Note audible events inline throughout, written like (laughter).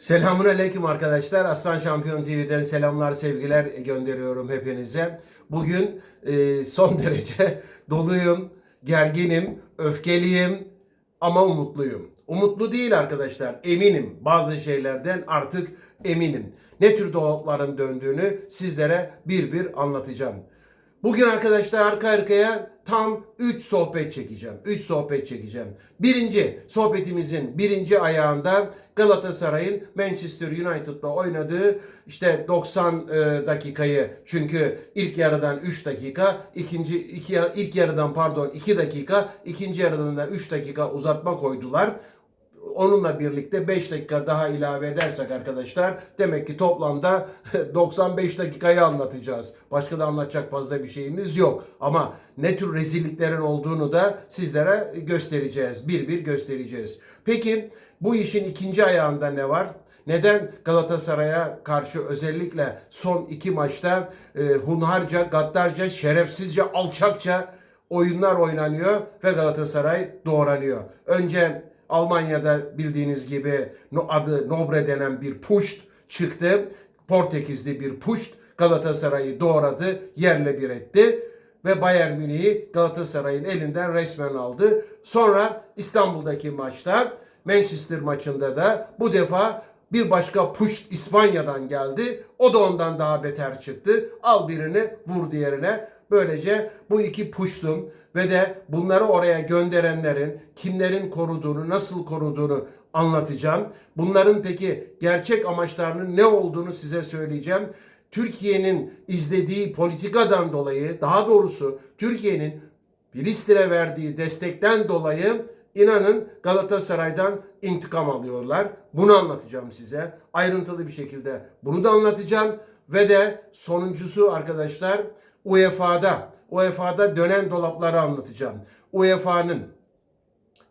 Selamun Aleyküm arkadaşlar. Aslan Şampiyon TV'den selamlar, sevgiler gönderiyorum hepinize. Bugün e, son (laughs) derece doluyum, gerginim, öfkeliyim ama umutluyum. Umutlu değil arkadaşlar, eminim. Bazı şeylerden artık eminim. Ne tür dolapların döndüğünü sizlere bir bir anlatacağım. Bugün arkadaşlar arka arkaya tam 3 sohbet çekeceğim. 3 sohbet çekeceğim. Birinci sohbetimizin birinci ayağında Galatasaray'ın Manchester United'la oynadığı işte 90 e, dakikayı çünkü ilk yarıdan 3 dakika, ikinci iki ilk yarıdan pardon 2 dakika, ikinci yarıdan da 3 dakika uzatma koydular. Onunla birlikte 5 dakika daha ilave edersek arkadaşlar demek ki toplamda (laughs) 95 dakikayı anlatacağız. Başka da anlatacak fazla bir şeyimiz yok. Ama ne tür rezilliklerin olduğunu da sizlere göstereceğiz. Bir bir göstereceğiz. Peki bu işin ikinci ayağında ne var? Neden Galatasaray'a karşı özellikle son iki maçta e, hunharca, gaddarca, şerefsizce, alçakça oyunlar oynanıyor ve Galatasaray doğranıyor. Önce Almanya'da bildiğiniz gibi adı Nobre denen bir puşt çıktı. Portekizli bir puşt Galatasaray'ı doğradı, yerle bir etti ve Bayern Münih'i Galatasaray'ın elinden resmen aldı. Sonra İstanbul'daki maçta Manchester maçında da bu defa bir başka puşt İspanya'dan geldi. O da ondan daha beter çıktı. Al birini vur diğerine. Böylece bu iki puştun ve de bunları oraya gönderenlerin kimlerin koruduğunu, nasıl koruduğunu anlatacağım. Bunların peki gerçek amaçlarının ne olduğunu size söyleyeceğim. Türkiye'nin izlediği politikadan dolayı, daha doğrusu Türkiye'nin Filistin'e verdiği destekten dolayı inanın Galatasaray'dan intikam alıyorlar. Bunu anlatacağım size. Ayrıntılı bir şekilde bunu da anlatacağım. Ve de sonuncusu arkadaşlar UEFA'da. UEFA'da dönen dolapları anlatacağım. UEFA'nın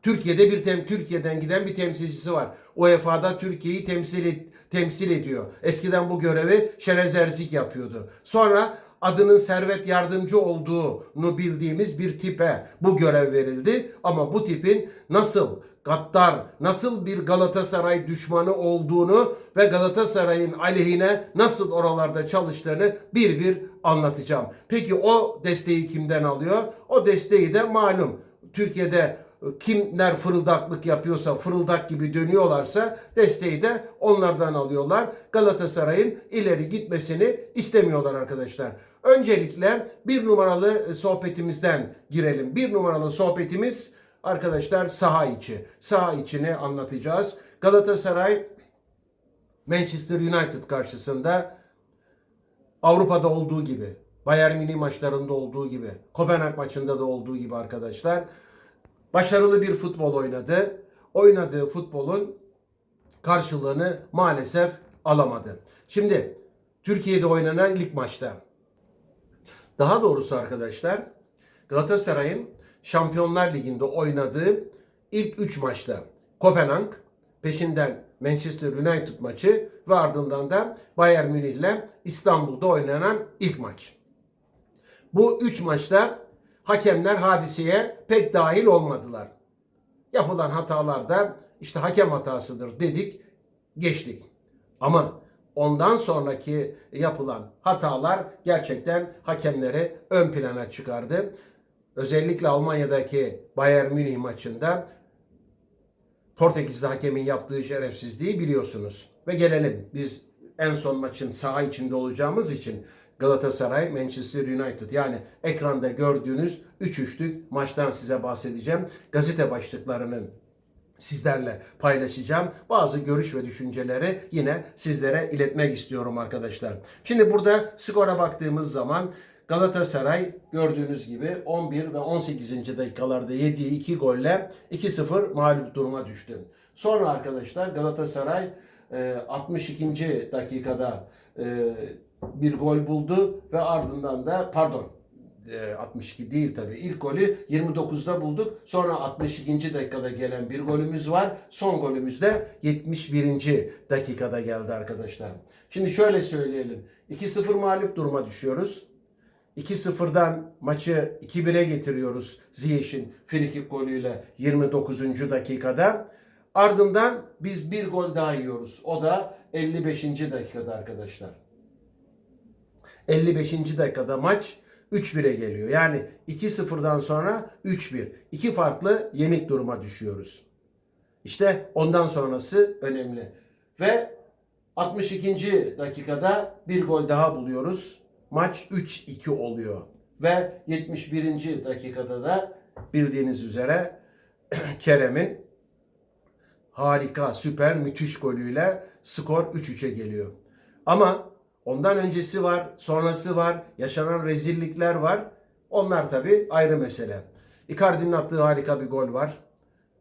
Türkiye'de bir tem Türkiye'den giden bir temsilcisi var. UEFA'da Türkiye'yi temsil et- temsil ediyor. Eskiden bu görevi Şerez Erzik yapıyordu. Sonra adının Servet Yardımcı olduğunu bildiğimiz bir tipe bu görev verildi. Ama bu tipin nasıl gaddar, nasıl bir Galatasaray düşmanı olduğunu ve Galatasaray'ın aleyhine nasıl oralarda çalıştığını bir bir anlatacağım. Peki o desteği kimden alıyor? O desteği de malum Türkiye'de kimler fırıldaklık yapıyorsa, fırıldak gibi dönüyorlarsa desteği de onlardan alıyorlar. Galatasaray'ın ileri gitmesini istemiyorlar arkadaşlar. Öncelikle bir numaralı sohbetimizden girelim. Bir numaralı sohbetimiz arkadaşlar saha içi. Saha içini anlatacağız. Galatasaray Manchester United karşısında Avrupa'da olduğu gibi, Bayern Münih maçlarında olduğu gibi, Kopenhag maçında da olduğu gibi arkadaşlar başarılı bir futbol oynadı. Oynadığı futbolun karşılığını maalesef alamadı. Şimdi Türkiye'de oynanan ilk maçta daha doğrusu arkadaşlar Galatasaray'ın Şampiyonlar Ligi'nde oynadığı ilk 3 maçta Kopenhag, peşinden Manchester United maçı ve ardından da Bayern Münih ile İstanbul'da oynanan ilk maç. Bu 3 maçta hakemler hadiseye pek dahil olmadılar. Yapılan hatalar da işte hakem hatasıdır dedik, geçtik. Ama ondan sonraki yapılan hatalar gerçekten hakemleri ön plana çıkardı. Özellikle Almanya'daki Bayern Münih maçında Portekizli hakemin yaptığı şerefsizliği biliyorsunuz. Ve gelelim biz en son maçın saha içinde olacağımız için Galatasaray, Manchester United yani ekranda gördüğünüz 3-3'lük maçtan size bahsedeceğim. Gazete başlıklarının sizlerle paylaşacağım. Bazı görüş ve düşünceleri yine sizlere iletmek istiyorum arkadaşlar. Şimdi burada skora baktığımız zaman Galatasaray gördüğünüz gibi 11 ve 18. dakikalarda yediği 2 golle 2-0 mağlup duruma düştü. Sonra arkadaşlar Galatasaray e, 62. dakikada e, bir gol buldu ve ardından da pardon e, 62 değil tabii. İlk golü 29'da bulduk. Sonra 62. dakikada gelen bir golümüz var. Son golümüz de 71. dakikada geldi arkadaşlar. Şimdi şöyle söyleyelim. 2-0 mağlup duruma düşüyoruz. 2-0'dan maçı 2-1'e getiriyoruz Ziyech'in frikik golüyle 29. dakikada. Ardından biz bir gol daha yiyoruz. O da 55. dakikada arkadaşlar. 55. dakikada maç 3-1'e geliyor. Yani 2-0'dan sonra 3-1. İki farklı yenik duruma düşüyoruz. İşte ondan sonrası önemli. Ve 62. dakikada bir gol daha buluyoruz. Maç 3-2 oluyor. Ve 71. dakikada da bildiğiniz üzere (clears throat) Kerem'in harika, süper, müthiş golüyle skor 3-3'e geliyor. Ama ondan öncesi var, sonrası var, yaşanan rezillikler var. Onlar tabii ayrı mesele. Icardi'nin attığı harika bir gol var.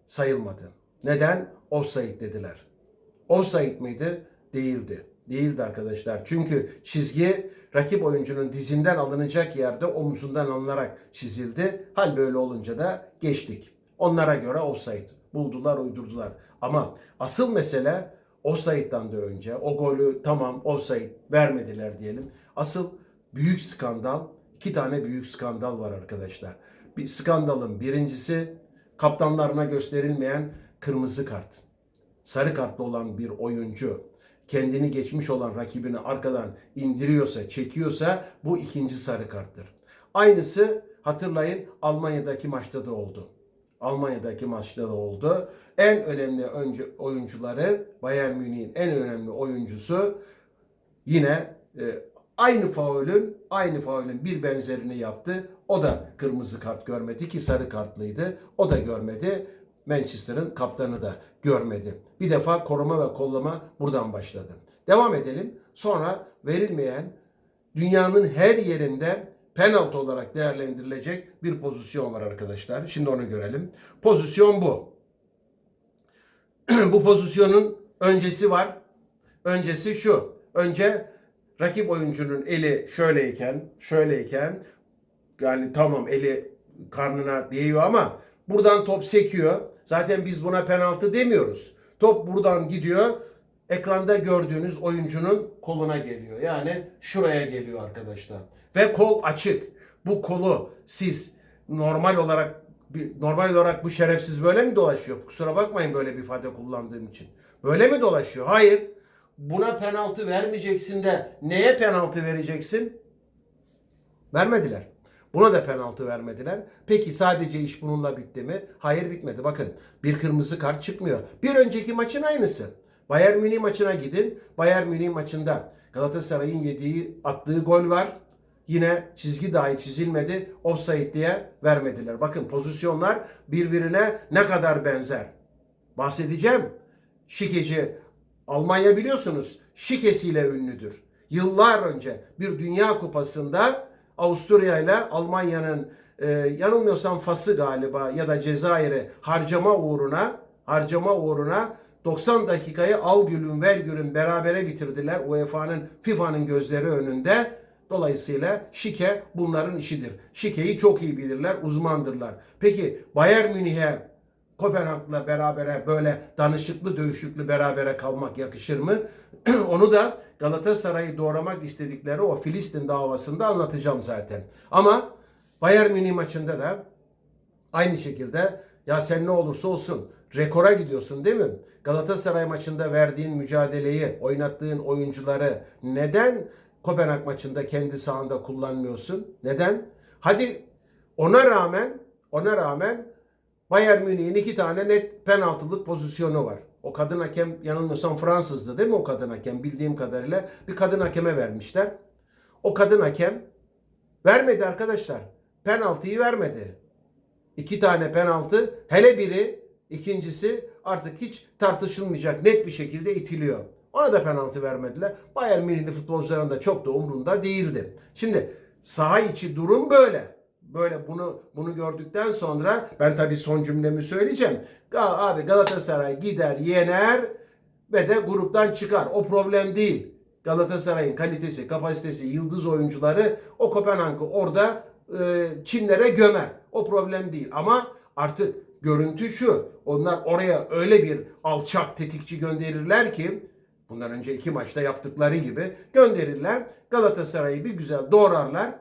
Sayılmadı. Neden? Offside dediler. Offside miydi? Değildi. Değildi arkadaşlar. Çünkü çizgi rakip oyuncunun dizinden alınacak yerde omuzundan alınarak çizildi. Hal böyle olunca da geçtik. Onlara göre offside. Buldular, uydurdular. Ama asıl mesele offside'dan da önce o golü tamam offside vermediler diyelim. Asıl büyük skandal, iki tane büyük skandal var arkadaşlar. Bir skandalın birincisi kaptanlarına gösterilmeyen kırmızı kart. Sarı kartlı olan bir oyuncu kendini geçmiş olan rakibini arkadan indiriyorsa, çekiyorsa bu ikinci sarı karttır. Aynısı hatırlayın Almanya'daki maçta da oldu. Almanya'daki maçta da oldu. En önemli önce oyuncuları Bayern Münih'in en önemli oyuncusu yine e, aynı faulün aynı faulün bir benzerini yaptı. O da kırmızı kart görmedi ki sarı kartlıydı. O da görmedi. Manchester'ın kaptanı da görmedi. Bir defa koruma ve kollama buradan başladı. Devam edelim. Sonra verilmeyen dünyanın her yerinde penaltı olarak değerlendirilecek bir pozisyon var arkadaşlar. Şimdi onu görelim. Pozisyon bu. (clears throat) bu pozisyonun öncesi var. Öncesi şu. Önce rakip oyuncunun eli şöyleyken, şöyleyken yani tamam eli karnına değiyor ama buradan top sekiyor. Zaten biz buna penaltı demiyoruz. Top buradan gidiyor. Ekranda gördüğünüz oyuncunun koluna geliyor. Yani şuraya geliyor arkadaşlar. Ve kol açık. Bu kolu siz normal olarak normal olarak bu şerefsiz böyle mi dolaşıyor? Kusura bakmayın böyle bir ifade kullandığım için. Böyle mi dolaşıyor? Hayır. Buna penaltı vermeyeceksin de neye penaltı vereceksin? Vermediler. Buna da penaltı vermediler. Peki sadece iş bununla bitti mi? Hayır bitmedi. Bakın bir kırmızı kart çıkmıyor. Bir önceki maçın aynısı. Bayern Münih maçına gidin. Bayern Münih maçında Galatasaray'ın yediği attığı gol var. Yine çizgi dahi çizilmedi. Offside diye vermediler. Bakın pozisyonlar birbirine ne kadar benzer. Bahsedeceğim. Şikeci Almanya biliyorsunuz şikesiyle ünlüdür. Yıllar önce bir Dünya Kupası'nda Avusturya ile Almanya'nın e, yanılmıyorsam Fas'ı galiba ya da Cezayir'i harcama uğruna harcama uğruna 90 dakikayı al gülün ver gülün berabere bitirdiler UEFA'nın FIFA'nın gözleri önünde. Dolayısıyla şike bunların işidir. Şikeyi çok iyi bilirler, uzmandırlar. Peki Bayern Münih'e Kopenhag'la berabere böyle danışıklı dövüşüklü berabere kalmak yakışır mı? (clears throat) Onu da Galatasaray'ı doğramak istedikleri o Filistin davasında anlatacağım zaten. Ama Bayern Münih maçında da aynı şekilde ya sen ne olursa olsun rekora gidiyorsun değil mi? Galatasaray maçında verdiğin mücadeleyi, oynattığın oyuncuları neden Kopenhag maçında kendi sahanda kullanmıyorsun? Neden? Hadi ona rağmen ona rağmen Bayern Münih'in iki tane net penaltılık pozisyonu var. O kadın hakem yanılmıyorsam Fransızdı değil mi o kadın hakem? Bildiğim kadarıyla bir kadın hakeme vermişler. O kadın hakem vermedi arkadaşlar. Penaltıyı vermedi. İki tane penaltı hele biri ikincisi artık hiç tartışılmayacak net bir şekilde itiliyor. Ona da penaltı vermediler. Bayern Münihli futbolcuların da çok da umrunda değildi. Şimdi saha içi durum böyle böyle bunu bunu gördükten sonra ben tabii son cümlemi söyleyeceğim. Abi Galatasaray gider yener ve de gruptan çıkar. O problem değil. Galatasaray'ın kalitesi, kapasitesi, yıldız oyuncuları o Kopenhag'ı orada e, Çinlere gömer. O problem değil. Ama artık görüntü şu. Onlar oraya öyle bir alçak tetikçi gönderirler ki bundan önce iki maçta yaptıkları gibi gönderirler. Galatasaray'ı bir güzel doğrarlar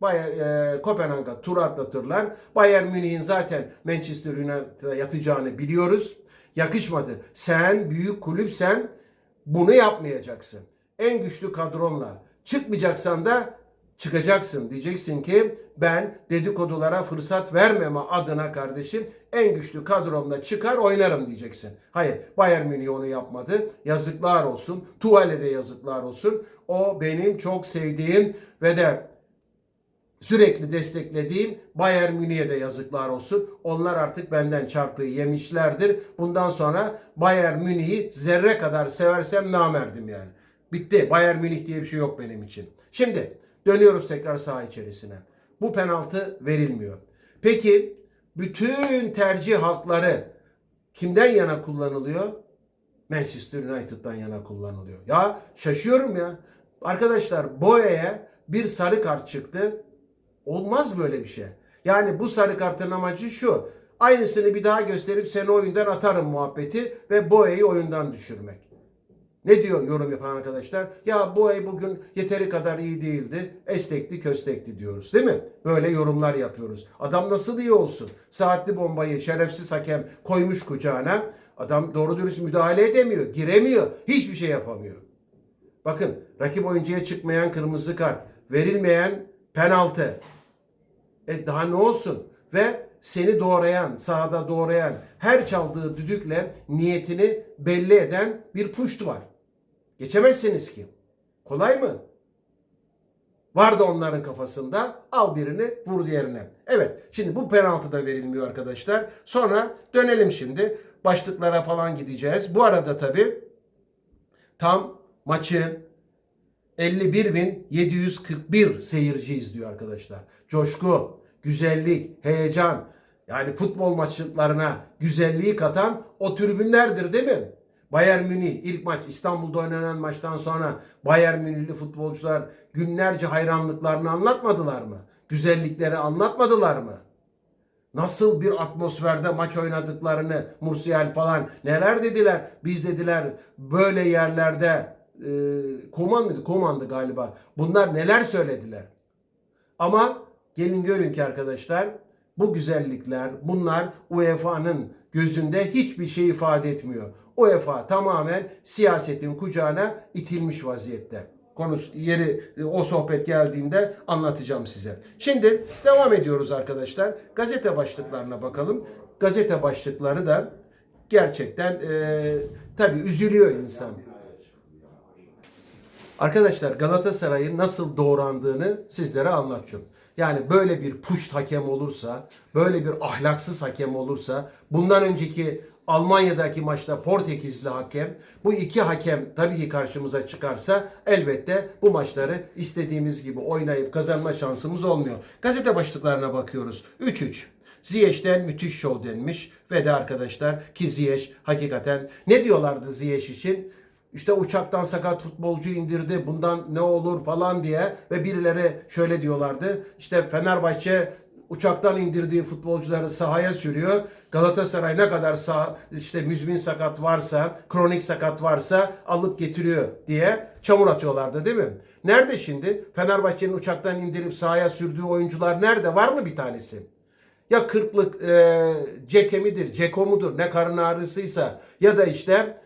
Bayer, e, Kopenhag'a tur atlatırlar. Bayern Münih'in zaten Manchester United'a yatacağını biliyoruz. Yakışmadı. Sen büyük kulüpsen bunu yapmayacaksın. En güçlü kadronla çıkmayacaksan da çıkacaksın. Diyeceksin ki ben dedikodulara fırsat vermeme adına kardeşim en güçlü kadromla çıkar oynarım diyeceksin. Hayır Bayern Münih onu yapmadı. Yazıklar olsun. Tuval'e de yazıklar olsun. O benim çok sevdiğim ve de sürekli desteklediğim Bayern Münih'e de yazıklar olsun. Onlar artık benden çarpıyı yemişlerdir. Bundan sonra Bayern Münih'i zerre kadar seversem namerdim yani. Bitti. Bayern Münih diye bir şey yok benim için. Şimdi dönüyoruz tekrar saha içerisine. Bu penaltı verilmiyor. Peki bütün tercih hakları kimden yana kullanılıyor? Manchester United'dan yana kullanılıyor. Ya şaşıyorum ya. Arkadaşlar Boya'ya bir sarı kart çıktı. Olmaz böyle bir şey. Yani bu sarı kartın amacı şu. Aynısını bir daha gösterip seni oyundan atarım muhabbeti ve Boya'yı oyundan düşürmek. Ne diyor yorum yapan arkadaşlar? Ya Boya bugün yeteri kadar iyi değildi. Estekli köstekli diyoruz değil mi? Böyle yorumlar yapıyoruz. Adam nasıl iyi olsun? Saatli bombayı şerefsiz hakem koymuş kucağına. Adam doğru dürüst müdahale edemiyor. Giremiyor. Hiçbir şey yapamıyor. Bakın rakip oyuncuya çıkmayan kırmızı kart. Verilmeyen penaltı. E daha ne olsun? Ve seni doğrayan, sahada doğrayan, her çaldığı düdükle niyetini belli eden bir puşt var. Geçemezsiniz ki. Kolay mı? Var da onların kafasında. Al birini vur diğerine. Evet. Şimdi bu penaltı da verilmiyor arkadaşlar. Sonra dönelim şimdi. Başlıklara falan gideceğiz. Bu arada tabii tam maçı 51.741 seyirci izliyor arkadaşlar. Coşku, güzellik, heyecan yani futbol maçlarına güzelliği katan o tribünlerdir değil mi? Bayern Münih ilk maç İstanbul'da oynanan maçtan sonra Bayern Münihli futbolcular günlerce hayranlıklarını anlatmadılar mı? Güzellikleri anlatmadılar mı? Nasıl bir atmosferde maç oynadıklarını Mursiyel falan neler dediler? Biz dediler böyle yerlerde e, Koman mıydı? Komandı galiba. Bunlar neler söylediler? Ama gelin görün ki arkadaşlar bu güzellikler bunlar UEFA'nın gözünde hiçbir şey ifade etmiyor. UEFA tamamen siyasetin kucağına itilmiş vaziyette. Konu yeri o sohbet geldiğinde anlatacağım size. Şimdi devam ediyoruz arkadaşlar. Gazete başlıklarına bakalım. Gazete başlıkları da gerçekten e, tabii üzülüyor insan. Arkadaşlar Galatasaray'ın nasıl doğrandığını sizlere anlattım. Yani böyle bir puşt hakem olursa, böyle bir ahlaksız hakem olursa, bundan önceki Almanya'daki maçta Portekizli hakem, bu iki hakem tabii ki karşımıza çıkarsa elbette bu maçları istediğimiz gibi oynayıp kazanma şansımız olmuyor. Gazete başlıklarına bakıyoruz. 3-3. Ziyech'ten müthiş şov denmiş ve de arkadaşlar ki Ziyech hakikaten ne diyorlardı Ziyech için? İşte uçaktan sakat futbolcu indirdi bundan ne olur falan diye ve birileri şöyle diyorlardı. İşte Fenerbahçe uçaktan indirdiği futbolcuları sahaya sürüyor. Galatasaray ne kadar sağ, işte müzmin sakat varsa, kronik sakat varsa alıp getiriyor diye çamur atıyorlardı değil mi? Nerede şimdi? Fenerbahçe'nin uçaktan indirip sahaya sürdüğü oyuncular nerede? Var mı bir tanesi? Ya kırklık e, Ceke midir, Ceko mudur, ne karın ağrısıysa ya da işte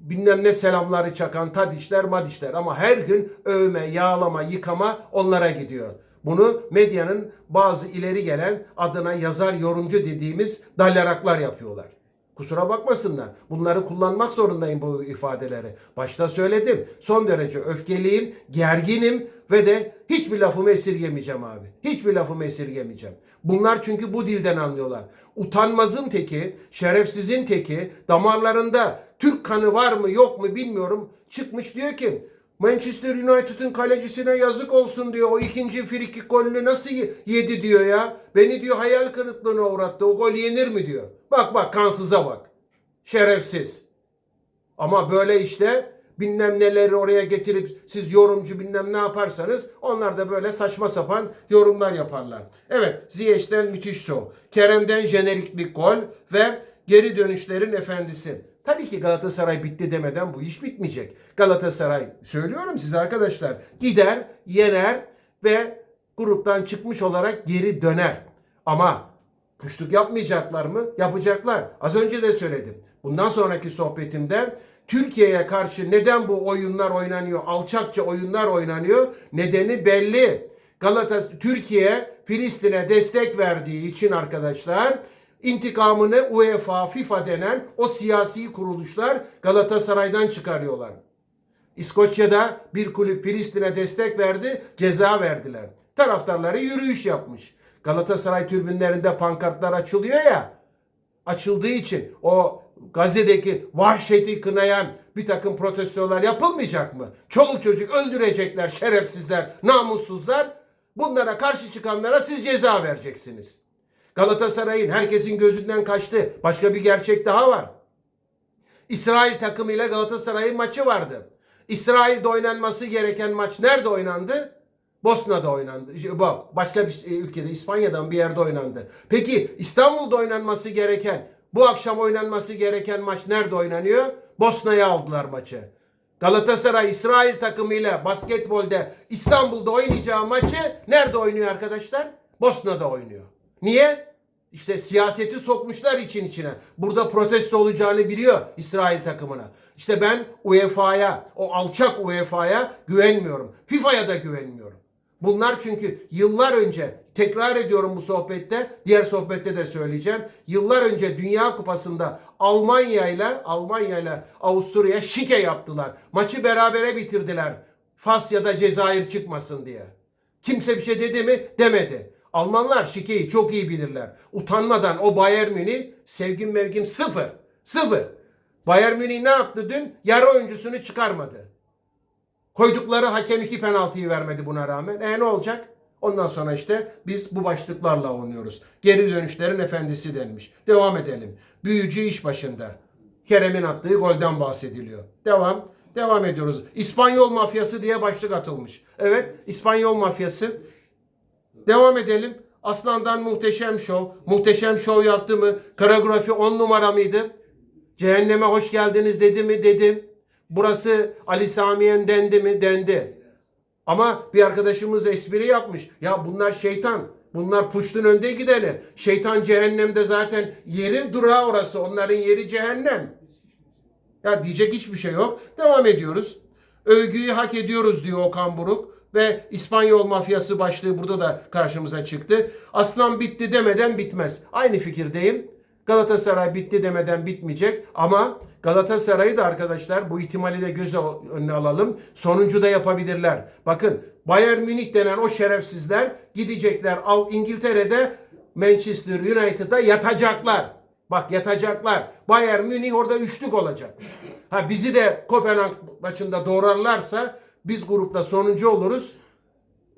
bilmem ne selamları çakan tadişler madişler ama her gün övme, yağlama, yıkama onlara gidiyor. Bunu medyanın bazı ileri gelen adına yazar yorumcu dediğimiz dallaraklar yapıyorlar. Kusura bakmasınlar. Bunları kullanmak zorundayım bu ifadeleri. Başta söyledim. Son derece öfkeliyim, gerginim ve de hiçbir lafımı esirgemeyeceğim abi. Hiçbir lafımı esirgemeyeceğim. Bunlar çünkü bu dilden anlıyorlar. Utanmazın teki, şerefsizin teki, damarlarında Türk kanı var mı yok mu bilmiyorum. Çıkmış diyor ki Manchester United'ın kalecisine yazık olsun diyor. O ikinci frikik golünü nasıl yedi diyor ya. Beni diyor hayal kırıklığına uğrattı. O gol yenir mi diyor. Bak bak kansıza bak. Şerefsiz. Ama böyle işte bilmem neleri oraya getirip siz yorumcu bilmem ne yaparsanız onlar da böyle saçma sapan yorumlar yaparlar. Evet Ziyech'ten müthiş show. Kerem'den jeneriklik gol ve geri dönüşlerin efendisi. Tabii ki Galatasaray bitti demeden bu iş bitmeyecek. Galatasaray söylüyorum size arkadaşlar gider, yener ve gruptan çıkmış olarak geri döner. Ama puşluk yapmayacaklar mı? Yapacaklar. Az önce de söyledim. bundan sonraki sohbetimde Türkiye'ye karşı neden bu oyunlar oynanıyor? Alçakça oyunlar oynanıyor. Nedeni belli. Galatasaray Türkiye Filistin'e destek verdiği için arkadaşlar intikamını UEFA, FIFA denen o siyasi kuruluşlar Galatasaray'dan çıkarıyorlar. İskoçya'da bir kulüp Filistin'e destek verdi, ceza verdiler. Taraftarları yürüyüş yapmış. Galatasaray tribünlerinde pankartlar açılıyor ya. Açıldığı için o Gazze'deki vahşeti kınayan bir takım protestolar yapılmayacak mı? Çoluk çocuk öldürecekler şerefsizler, namussuzlar. Bunlara karşı çıkanlara siz ceza vereceksiniz. Galatasaray'ın herkesin gözünden kaçtı. Başka bir gerçek daha var. İsrail takımıyla Galatasaray'ın maçı vardı. İsrail'de oynanması gereken maç nerede oynandı? Bosna'da oynandı. Bak başka bir e, ülkede İspanya'dan bir yerde oynandı. Peki İstanbul'da oynanması gereken bu akşam oynanması gereken maç nerede oynanıyor? Bosna'ya aldılar maçı. Galatasaray İsrail takımıyla basketbolde İstanbul'da oynayacağı maçı nerede oynuyor arkadaşlar? Bosna'da oynuyor. Niye? İşte siyaseti sokmuşlar için içine. Burada protesto olacağını biliyor İsrail takımına. İşte ben UEFA'ya, o alçak UEFA'ya güvenmiyorum. FIFA'ya da güvenmiyorum. Bunlar çünkü yıllar önce tekrar ediyorum bu sohbette, diğer sohbette de söyleyeceğim. Yıllar önce Dünya Kupası'nda Almanya ile Almanya ile Avusturya şike yaptılar. Maçı berabere bitirdiler. Fas ya da Cezayir çıkmasın diye. Kimse bir şey dedi mi? Demedi. Almanlar şikeyi çok iyi bilirler. Utanmadan o Bayern Münih sevgim mevgim sıfır. Sıfır. Bayern Münih ne yaptı dün? Yarı oyuncusunu çıkarmadı. Koydukları hakem iki penaltıyı vermedi buna rağmen. E ne olacak? Ondan sonra işte biz bu başlıklarla oynuyoruz. Geri dönüşlerin efendisi denmiş. Devam edelim. Büyücü iş başında. Kerem'in attığı golden bahsediliyor. Devam. Devam ediyoruz. İspanyol mafyası diye başlık atılmış. Evet, İspanyol mafyası. Devam edelim. Aslan'dan muhteşem şov. Muhteşem şov yaptı mı? Koreografi 10 numara mıydı? Cehenneme hoş geldiniz dedi mi? Dedim. Burası Ali Samiyen dendi mi? Dendi. Ama bir arkadaşımız espri yapmış. Ya bunlar şeytan. Bunlar puştun önde gideni. Şeytan cehennemde zaten yeri durağı orası. Onların yeri cehennem. Ya diyecek hiçbir şey yok. Devam ediyoruz. Övgüyü hak ediyoruz diyor Okan Buruk. Ve İspanyol mafyası başlığı burada da karşımıza çıktı. Aslan bitti demeden bitmez. Aynı fikirdeyim. Galatasaray bitti demeden bitmeyecek ama Galatasaray'ı da arkadaşlar bu ihtimali de göz önüne alalım. Sonuncu da yapabilirler. Bakın Bayern Münih denen o şerefsizler gidecekler al İngiltere'de Manchester United'a yatacaklar. Bak yatacaklar. Bayern Münih orada üçlük olacak. Ha bizi de Kopenhag maçında doğrarlarsa biz grupta sonuncu oluruz.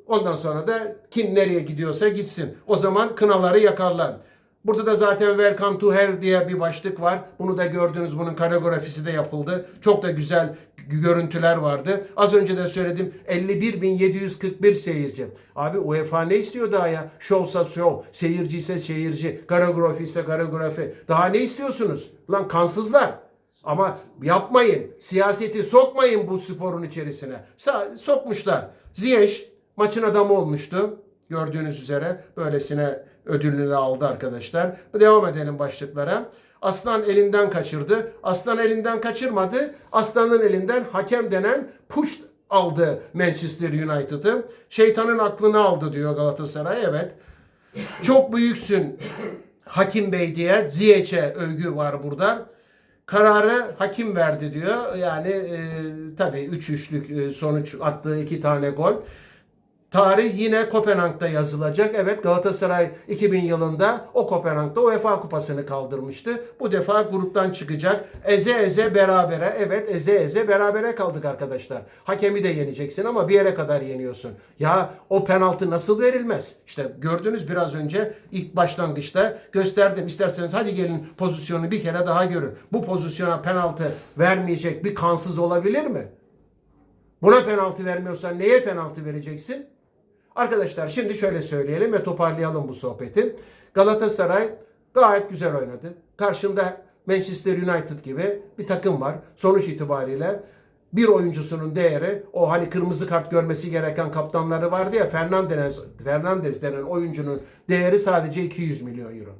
Ondan sonra da kim nereye gidiyorsa gitsin. O zaman kınaları yakarlar. Burada da zaten Welcome to Hell diye bir başlık var. Bunu da gördünüz. Bunun koreografisi de yapıldı. Çok da güzel görüntüler vardı. Az önce de söyledim 51.741 seyirci. Abi UEFA ne istiyor daha ya? Showsa show, seyirci ise seyirci, koreografi ise koreografi. Daha ne istiyorsunuz? Lan kansızlar. Ama yapmayın. Siyaseti sokmayın bu sporun içerisine. Sa- sokmuşlar. Ziyech maçın adamı olmuştu. Gördüğünüz üzere böylesine ödülünü aldı arkadaşlar. Devam edelim başlıklara. Aslan elinden kaçırdı. Aslan elinden kaçırmadı. Aslanın elinden hakem denen push aldı Manchester United'ı. Şeytanın aklını aldı diyor Galatasaray. Evet. Çok büyüksün Hakim Bey diye Ziyech'e övgü var burada. Kararı hakim verdi diyor. Yani e, tabii 3-3'lük e, sonuç attığı iki tane gol. Tarih yine Kopenhag'da yazılacak. Evet Galatasaray 2000 yılında o Kopenhag'da UEFA kupasını kaldırmıştı. Bu defa gruptan çıkacak. Eze eze berabere. Evet eze eze berabere kaldık arkadaşlar. Hakemi de yeneceksin ama bir yere kadar yeniyorsun. Ya o penaltı nasıl verilmez? İşte gördünüz biraz önce ilk başlangıçta gösterdim. İsterseniz hadi gelin pozisyonu bir kere daha görün. Bu pozisyona penaltı vermeyecek bir kansız olabilir mi? Buna penaltı vermiyorsan neye penaltı vereceksin? Arkadaşlar şimdi şöyle söyleyelim ve toparlayalım bu sohbeti. Galatasaray gayet güzel oynadı. Karşında Manchester United gibi bir takım var. Sonuç itibariyle bir oyuncusunun değeri o hani kırmızı kart görmesi gereken kaptanları vardı ya Fernandez, Fernandez denen oyuncunun değeri sadece 200 milyon euro.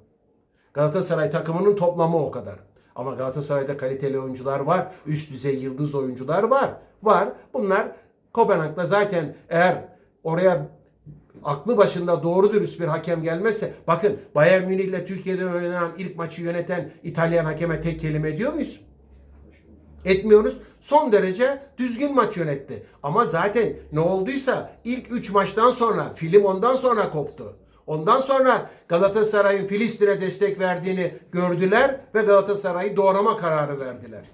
Galatasaray takımının toplamı o kadar. Ama Galatasaray'da kaliteli oyuncular var. Üst düzey yıldız oyuncular var. Var. Bunlar Kopenhag'da zaten eğer oraya aklı başında doğru dürüst bir hakem gelmezse bakın Bayern Münih ile Türkiye'de oynanan ilk maçı yöneten İtalyan hakeme tek kelime ediyor muyuz? Etmiyoruz. Son derece düzgün maç yönetti. Ama zaten ne olduysa ilk 3 maçtan sonra film ondan sonra koptu. Ondan sonra Galatasaray'ın Filistin'e destek verdiğini gördüler ve Galatasaray'ı doğrama kararı verdiler.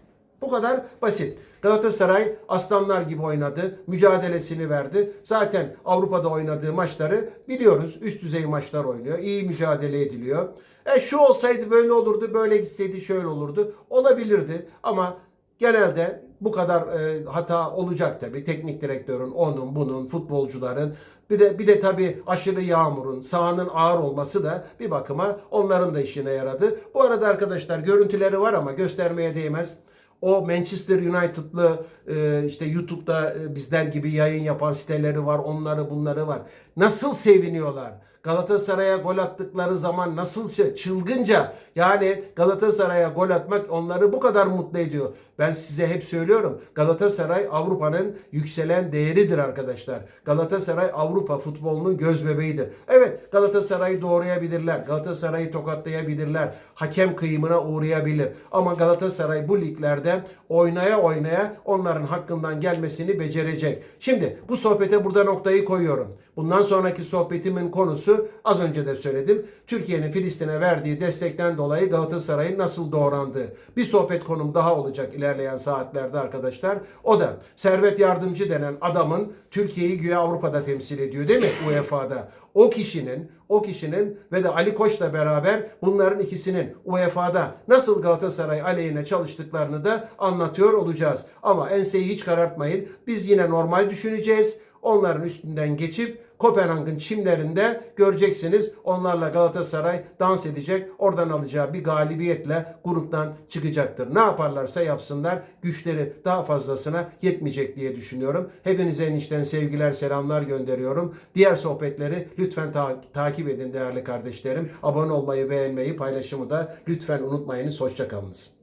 Bu kadar basit. Galatasaray aslanlar gibi oynadı. Mücadelesini verdi. Zaten Avrupa'da oynadığı maçları biliyoruz. Üst düzey maçlar oynuyor. İyi mücadele ediliyor. E şu olsaydı böyle olurdu, böyle gitseydi şöyle olurdu. Olabilirdi ama genelde bu kadar e, hata olacak tabii. Teknik direktörün, onun, bunun, futbolcuların bir de bir de tabii aşırı yağmurun, sahanın ağır olması da bir bakıma onların da işine yaradı. Bu arada arkadaşlar görüntüleri var ama göstermeye değmez. O Manchester United'lı e, işte YouTube'da e, bizler gibi yayın yapan siteleri var. Onları bunları var. Nasıl seviniyorlar. Galatasaray'a gol attıkları zaman nasıl şey- çılgınca yani Galatasaray'a gol atmak onları bu kadar mutlu ediyor. Ben size hep söylüyorum. Galatasaray Avrupa'nın yükselen değeridir arkadaşlar. Galatasaray Avrupa futbolunun göz bebeğidir. Evet Galatasaray'ı doğrayabilirler. Galatasaray'ı tokatlayabilirler. Hakem kıyımına uğrayabilir. Ama Galatasaray bu liglerde oynaya oynaya onların hakkından gelmesini becerecek. Şimdi bu sohbete burada noktayı koyuyorum. Bundan sonraki sohbetimin konusu az önce de söyledim. Türkiye'nin Filistin'e verdiği destekten dolayı Galatasaray'ın nasıl doğrandığı. Bir sohbet konum daha olacak ilerleyen saatlerde arkadaşlar. O da Servet Yardımcı denen adamın Türkiye'yi güya Avrupa'da temsil ediyor değil mi UEFA'da? O kişinin o kişinin ve de Ali Koç'la beraber bunların ikisinin UEFA'da nasıl Galatasaray aleyhine çalıştıklarını da anlatıyor olacağız. Ama enseyi hiç karartmayın. Biz yine normal düşüneceğiz. Onların üstünden geçip Kopenhag'ın çimlerinde göreceksiniz. Onlarla Galatasaray dans edecek. Oradan alacağı bir galibiyetle gruptan çıkacaktır. Ne yaparlarsa yapsınlar. Güçleri daha fazlasına yetmeyecek diye düşünüyorum. Hepinize enişten sevgiler, selamlar gönderiyorum. Diğer sohbetleri lütfen ta- takip edin değerli kardeşlerim. Abone olmayı, beğenmeyi, paylaşımı da lütfen unutmayınız. Hoşçakalınız.